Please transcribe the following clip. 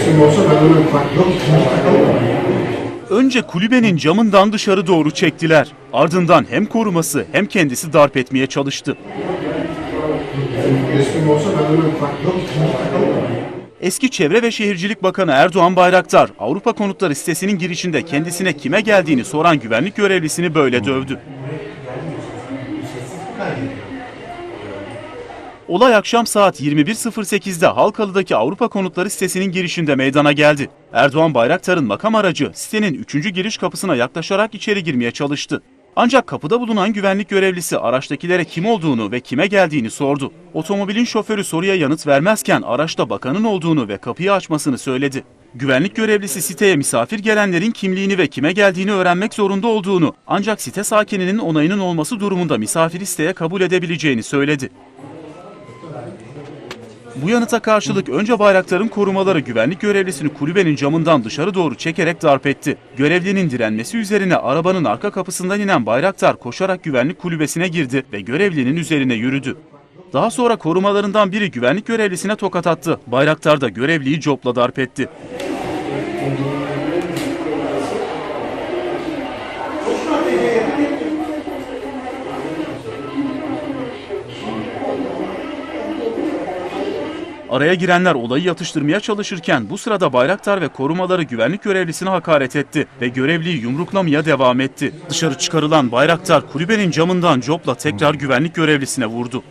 resmim olsa ben onu bak yok ikinci Önce kulübenin camından dışarı doğru çektiler. Ardından hem koruması hem kendisi darp etmeye çalıştı. olsa ben yok ikinci Eski Çevre ve Şehircilik Bakanı Erdoğan Bayraktar, Avrupa Konutları sitesinin girişinde kendisine kime geldiğini soran güvenlik görevlisini böyle dövdü. Olay akşam saat 21.08'de Halkalı'daki Avrupa Konutları sitesinin girişinde meydana geldi. Erdoğan Bayraktar'ın makam aracı sitenin 3. giriş kapısına yaklaşarak içeri girmeye çalıştı. Ancak kapıda bulunan güvenlik görevlisi araçtakilere kim olduğunu ve kime geldiğini sordu. Otomobilin şoförü soruya yanıt vermezken araçta bakanın olduğunu ve kapıyı açmasını söyledi. Güvenlik görevlisi siteye misafir gelenlerin kimliğini ve kime geldiğini öğrenmek zorunda olduğunu ancak site sakininin onayının olması durumunda misafir isteye kabul edebileceğini söyledi. Bu yanıta karşılık önce Bayraktar'ın korumaları güvenlik görevlisini kulübenin camından dışarı doğru çekerek darp etti. Görevlinin direnmesi üzerine arabanın arka kapısından inen Bayraktar koşarak güvenlik kulübesine girdi ve görevlinin üzerine yürüdü. Daha sonra korumalarından biri güvenlik görevlisine tokat attı. Bayraktar da görevliyi copla darp etti. Araya girenler olayı yatıştırmaya çalışırken bu sırada Bayraktar ve korumaları güvenlik görevlisine hakaret etti ve görevliyi yumruklamaya devam etti. Dışarı çıkarılan Bayraktar kulübenin camından copla tekrar güvenlik görevlisine vurdu.